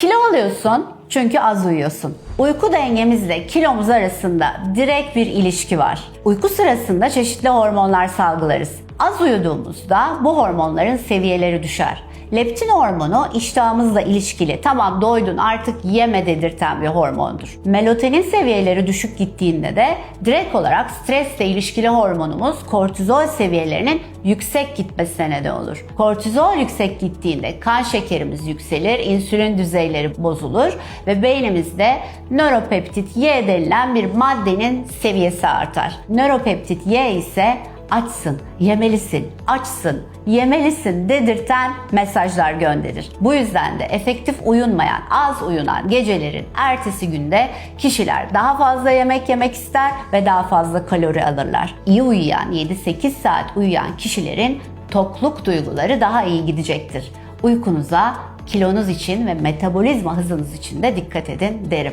Kilo alıyorsun çünkü az uyuyorsun. Uyku dengemizle kilomuz arasında direkt bir ilişki var. Uyku sırasında çeşitli hormonlar salgılarız. Az uyuduğumuzda bu hormonların seviyeleri düşer. Leptin hormonu iştahımızla ilişkili. Tamam doydun artık yeme dedirten bir hormondur. Melatonin seviyeleri düşük gittiğinde de direkt olarak stresle ilişkili hormonumuz kortizol seviyelerinin yüksek gitmesine neden olur. Kortizol yüksek gittiğinde kan şekerimiz yükselir, insülin düzeyleri bozulur ve beynimizde nöropeptit Y denilen bir maddenin seviyesi artar. Nöropeptit Y ise açsın, yemelisin, açsın, yemelisin dedirten mesajlar gönderir. Bu yüzden de efektif uyunmayan, az uyunan gecelerin ertesi günde kişiler daha fazla yemek yemek ister ve daha fazla kalori alırlar. İyi uyuyan, 7-8 saat uyuyan kişilerin tokluk duyguları daha iyi gidecektir. Uykunuza, kilonuz için ve metabolizma hızınız için de dikkat edin derim.